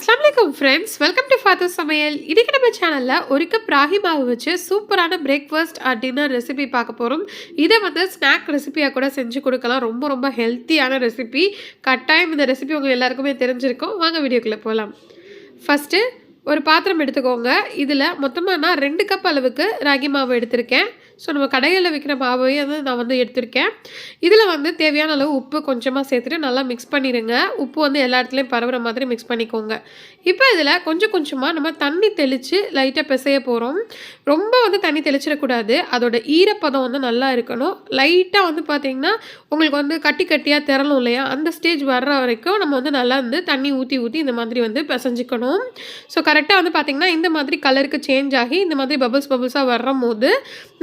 வணக்கம் friends welcome to father சமையல். இன்றைக்கி நம்ம சேனலில் ஒரு கப் ராகி மாவு வச்சு சூப்பரான பிரேக்ஃபாஸ்ட் டின்னர் ரெசிபி பார்க்க போகிறோம் இதை வந்து ஸ்நாக் ரெசிபியாக கூட செஞ்சு கொடுக்கலாம். ரொம்ப ரொம்ப ஹெல்த்தியான ரெசிபி கட்டாயம் இந்த ரெசிபி உங்கள் எல்லாருக்குமே தெரிஞ்சிருக்கும். வாங்க வீடியோக்குள்ளே போகலாம் ஃபஸ்ட்டு ஒரு பாத்திரம் எடுத்துக்கோங்க. இதில் மொத்தமாக நான் ரெண்டு கப் அளவுக்கு ராகி மாவு எடுத்திருக்கேன். ஸோ நம்ம கடையில் விற்கிற மாவையே வந்து நான் வந்து எடுத்திருக்கேன். இதில் வந்து தேவையான அளவு உப்பு கொஞ்சமாக சேர்த்துட்டு நல்லா மிக்ஸ் பண்ணிடுங்க உப்பு வந்து எல்லா இடத்துலையும் பரவுற மாதிரி மிக்ஸ் பண்ணிக்கோங்க. இப்போ இதில் கொஞ்சம் கொஞ்சமாக நம்ம தண்ணி தெளித்து லைட்டாக பிசைய போகிறோம் ரொம்ப வந்து தண்ணி தெளிச்சிடக்கூடாது அதோட ஈரப்பதம் வந்து நல்லா இருக்கணும். லைட்டாக வந்து பார்த்திங்கன்னா உங்களுக்கு வந்து கட்டி கட்டியாக திரளும் இல்லையா? அந்த ஸ்டேஜ் வர்ற வரைக்கும் நம்ம வந்து நல்லா வந்து தண்ணி ஊற்றி ஊற்றி இந்த மாதிரி வந்து பிசைஞ்சிக்கணும். ஸோ கரெக்டாக வந்து பார்த்திங்கன்னா இந்த மாதிரி கலருக்கு சேஞ்ச் ஆகி இந்த மாதிரி பபுள்ஸ் பபுள்ஸாக வரும் போது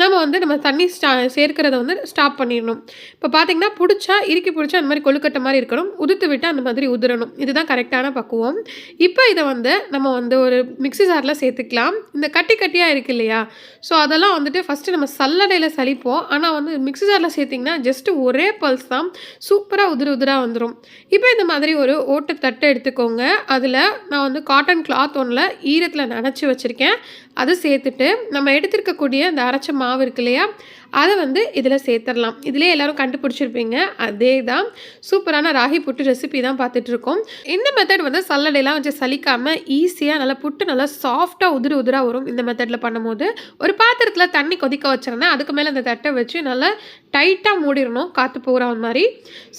நம்ம வந்து நம்ம தண்ணி ஸ்டா சேர்க்கிறத வந்து ஸ்டாப் பண்ணிடணும். இப்போ பார்த்தீங்கன்னா பிடிச்சா இறுக்கி பிடிச்சா அந்த மாதிரி கொழுக்கட்டை மாதிரி இருக்கணும். உதுத்து விட்டு அந்த மாதிரி உதிரணும். இதுதான் கரெக்டான பக்குவம். இப்போ இதை வந்து நம்ம வந்து ஒரு மிக்ஸி ஜாரில் சேர்த்துக்கலாம். இந்த கட்டி கட்டியாக இருக்கு இல்லையா? ஸோ அதெல்லாம் வந்துட்டு ஃபஸ்ட்டு நம்ம சல்லடையில் சலிப்போம் ஆனால் வந்து மிக்ஸி ஜாரில் சேர்த்திங்கன்னா ஜஸ்ட்டு ஒரே பல்ஸ் தான் சூப்பராக உதிர உதிராக வந்துடும் இப்போ இந்த மாதிரி ஒரு ஓட்டு தட்டை எடுத்துக்கோங்க. அதில் நான் வந்து காட்டன் கிளாத் ஒன்றில் ஈரத்தில் நனைச்சி வச்சுருக்கேன். அது சேர்த்துட்டு நம்ம எடுத்திருக்கக்கூடிய அந்த அரைச்ச மாவு இருக்கு இல்லையா? அதை வந்து இதில் சேர்த்துடலாம் இதிலே எல்லோரும் கண்டுபிடிச்சிருப்பீங்க. அதே தான் சூப்பரான ராகி புட்டு ரெசிபி தான் பார்த்துட்ருக்கோம். இந்த மெத்தட் வந்து சல்லடையெல்லாம் வச்சு சலிக்காமல் ஈஸியாக நல்லா புட்டு நல்லா சாஃப்டாக உதிரி உதிராக வரும் இந்த மெத்தடில் பண்ணும்போது. ஒரு பாத்திரத்தில் தண்ணி கொதிக்க வச்சிருந்தேன் அதுக்கு மேலே அந்த தட்டை வச்சு நல்லா டைட்டாக மூடிடணும். காற்று போகிற மாதிரி.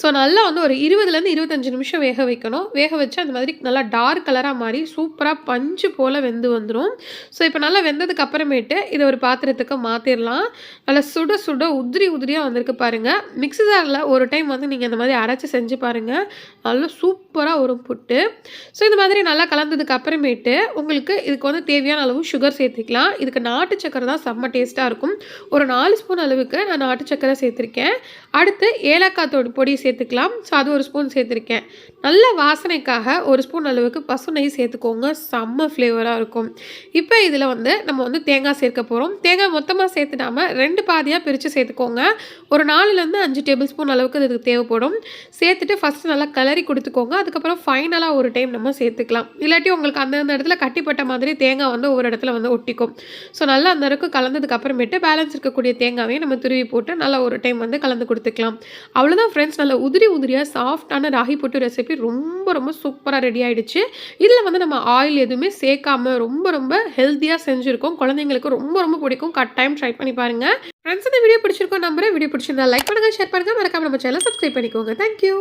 ஸோ நல்லா வந்து ஒரு இருபதுலேருந்து இருபத்தஞ்சி நிமிஷம் வேக வைக்கணும். வேக வச்சு அந்த மாதிரி நல்லா டார்க் கலராக மாறி சூப்பராக பஞ்சு போல் வெந்து வந்துடும் ஸோ இப்போ நல்லா வெந்ததுக்கு அப்புறமேட்டு இதை ஒரு பாத்திரத்துக்கு மாற்றிடலாம் நல்லா சுட சுட உதிரி உதிரியாக வந்திருக்கு பாருங்கள் மிக்ஸி ஜாரில் ஒரு டைம் வந்து நீங்கள் இந்த மாதிரி அரைச்சி செஞ்சு பாருங்கள் நல்லா சூப்பராக வரும் புட்டு. ஸோ இந்த மாதிரி நல்லா கலந்ததுக்கு அப்புறமேட்டு உங்களுக்கு இதுக்கு வந்து தேவையான அளவு சுகர் சேர்த்துக்கலாம். இதுக்கு நாட்டு சக்கரை தான் செம்ம டேஸ்ட்டாக இருக்கும். ஒரு நாலு ஸ்பூன் அளவுக்கு நான் நாட்டு சக்கரை சேர்த்துருக்கேன். அடுத்து ஏலக்காய் தோடு பொடி சேர்த்துக்கலாம். ஸோ அது ஒரு ஸ்பூன் சேர்த்துருக்கேன். நல்ல வாசனைக்காக ஒரு ஸ்பூன் அளவுக்கு பசு நெய் சேர்த்துக்கோங்க. செம்ம ஃப்ளேவராக இருக்கும். இப்போ இதில் வந்து நம்ம வந்து தேங்காய் சேர்க்க போகிறோம் தேங்காய் மொத்தமாக சேர்த்துடாமல் ரெண்டு பாதி பாதியாக பிரித்து சேர்த்துக்கோங்க. ஒரு நாலுலேருந்து அஞ்சு டேபிள் ஸ்பூன் அளவுக்கு இதுக்கு தேவைப்படும். சேர்த்துட்டு ஃபஸ்ட்டு நல்லா கலரி கொடுத்துக்கோங்க. அதுக்கப்புறம் ஃபைனலாக ஒரு டைம் நம்ம சேர்த்துக்கலாம். இல்லாட்டி உங்களுக்கு அந்தந்த இடத்துல கட்டிப்பட்ட மாதிரி தேங்காய் வந்து ஒரு இடத்துல வந்து ஒட்டிக்கும். ஸோ நல்லா அந்த அளவுக்கு கலந்ததுக்கு அப்புறமேட்டு பேலன்ஸ் இருக்கக்கூடிய தேங்காவையும் நம்ம துருவி போட்டு நல்லா ஒரு டைம் வந்து கலந்து கொடுத்துக்கலாம். அவ்வளோதான் ஃப்ரெண்ட்ஸ் நல்லா உதிரி உதிரியாக சாஃப்டான ராகி போட்டு ரெசிபி ரொம்ப ரொம்ப சூப்பராக ரெடி ஆகிடுச்சு இதில் வந்து நம்ம ஆயில் எதுவுமே சேர்க்காம ரொம்ப ரொம்ப ஹெல்த்தியாக செஞ்சுருக்கோம். குழந்தைங்களுக்கு ரொம்ப ரொம்ப பிடிக்கும். கட்டாயம் ட்ரை பண்ணி பாருங்கள் ஃப்ரெண்ட்ஸ் இந்த வீடியோ பிடிச்சிருக்கோம் நம்புறேன். வீடியோ பிடிச்சிருந்தா லைக் பண்ணுங்கள் ஷேர் பண்ணுங்கள் மறக்காம நம்ம சேனல் சப்ஸ்கிரைப் பண்ணிக்கோங்க. தேங்க்யூ